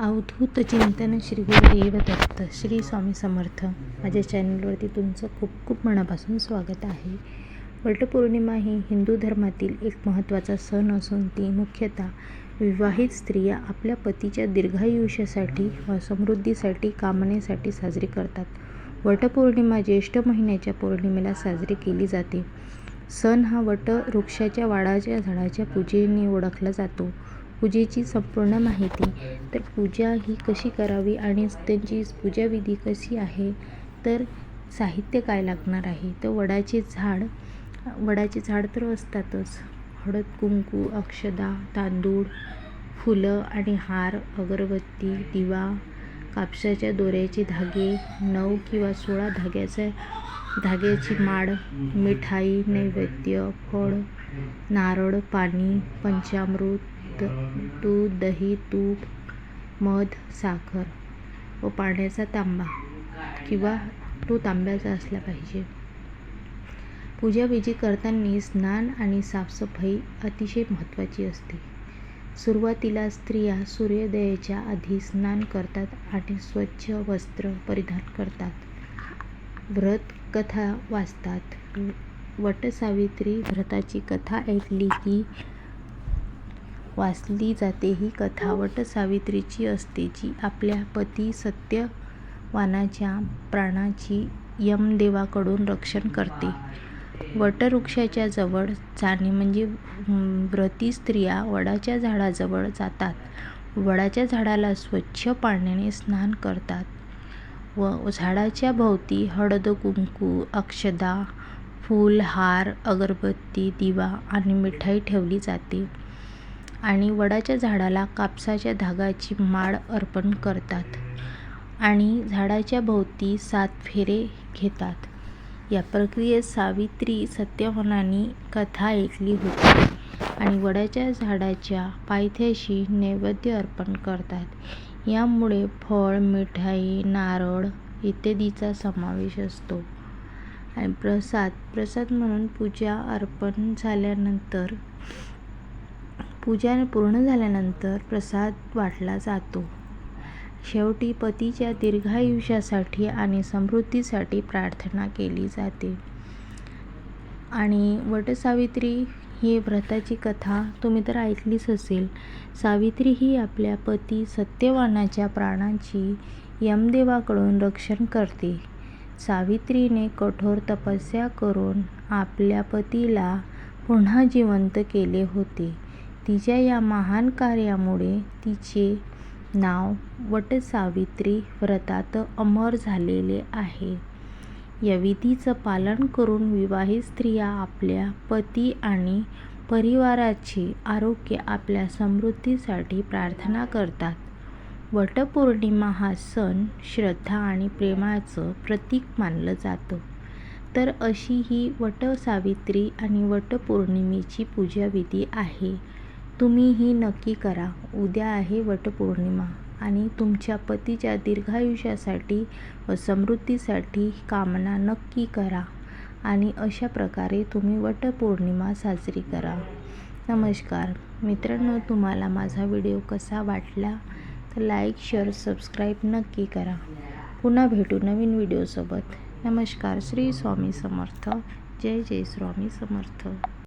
अवधूत चिंतन श्री गुरुदेव दत्त श्री स्वामी समर्थ. माझ्या चॅनलवरती तुमचं खूप खूप मनापासून स्वागत आहे. वटपौर्णिमा ही हिंदू धर्मातील एक महत्त्वाचा सण असून ती मुख्यतः विवाहित स्त्रिया आपल्या पतीच्या दीर्घायुष्यासाठी व समृद्धीसाठी कामनेसाठी साजरी करतात. वटपौर्णिमा ज्येष्ठ महिन्याच्या पौर्णिमेला साजरी केली जाते. सण हा वट वृक्षाच्या वाडाच्या झाडाच्या पूजेने ओळखला जातो. पूजेची संपूर्ण माहिती. तर पूजा ही कशी करावी आणि त्यांची पूजाविधी कशी आहे? तर साहित्य काय लागणार आहे? तर वडाचे झाड वडाचे झाड तर असतातच. हळद कुंकू अक्षदा तांदूळ फुलं आणि हार अगरबत्ती दिवा कापसाच्या दोऱ्याचे धागे नऊ किंवा सोळा धाग्याचा धाग्याची माळ मिठाई नैवेद्य फळ नारळ पाणी पंचामृत दूध दही तूप मध साखर व पाण्याचा तांबा किंवा तो तांब्याचा असला पाहिजे. पूजाविधी करताना स्नान आणि साफसफाई अतिशय महत्त्वाची असते. सुरुवातीला स्त्रिया सूर्योदयाच्या आधी स्नान करतात आणि स्वच्छ वस्त्र परिधान करतात. व्रत कथा वाचतात. वटसावित्री व्रताची कथा ऐकली की वाचली जाते ही कथा वटसावित्रीची असते जी आपल्या पती सत्यवानाच्या प्राणाची यमदेवाकडून रक्षण करते. वटवृक्षाच्या जवळ जाणे म्हणजे व्रती स्त्रिया वडाच्या झाडाजवळ जातात. वडाच्या झाडाला स्वच्छ पाण्याने स्नान करतात. व झाडाच्या भोवती हळद कुंकू अक्षदा फूल हार अगरबत्ती दिवा आणि मिठाई ठेवली जाते. आणि वडाच्या झाडाला कापसाच्या धागाची माळ अर्पण करतात आणि झाडाच्या भोवती सात फेरे घेतात. या प्रक्रियेत सावित्री सत्यवानानी कथा ऐकली होती आणि वडाच्या झाडाच्या पायथ्याशी नैवेद्य अर्पण करतात. यामुळे फळ मिठाई नारळ इत्यादीचा समावेश असतो. आणि प्रसाद प्रसाद म्हणून पूजा अर्पण झाल्यानंतर पूजा पूर्ण झाल्यानंतर प्रसाद वाटला जातो. शेवटी पतीच्या दीर्घायुष्यासाठी आणि समृद्धीसाठी प्रार्थना केली जाते. आणि वटसावित्री ही व्रताची कथा तुम्ही तर ऐकलीच असेल. सावित्री ही आपल्या पती सत्यवानाच्या प्राणांची यमदेवाकडून रक्षण करते. सावित्रीने कठोर तपस्या करून आपल्या पतीला पुन्हा जिवंत केले होते. तिच्या या महान कार्यामुळे तिचे नाव वटसावित्री व्रतात अमर झालेले आहे. या विधीचं पालन करून विवाहित स्त्रिया आपल्या पती आणि परिवाराचे आरोग्य आपल्या समृद्धीसाठी प्रार्थना करतात. वटपौर्णिमा हा सण श्रद्धा आणि प्रेमाचं प्रतीक मानलं जातं. तर अशी ही वटसावित्री आणि वटपौर्णिमेची पूजाविधी आहे. तुम्हीही नक्की करा. उद्या आहे वटपौर्णिमा आणि तुमच्या पतीच्या दीर्घायुष्यासाठी व समृद्धीसाठी कामना नक्की करा आणि अशा प्रकारे तुम्ही वटपौर्णिमा साजरी करा. नमस्कार. मित्रांनो तुम्हाला माझा व्हिडिओ कसा वाटला? तर लाईक शेअर सबस्क्राईब नक्की करा. पुन्हा भेटू नवीन व्हिडिओसोबत. नमस्कार. श्री स्वामी समर्थ. जय जय स्वामी समर्थ.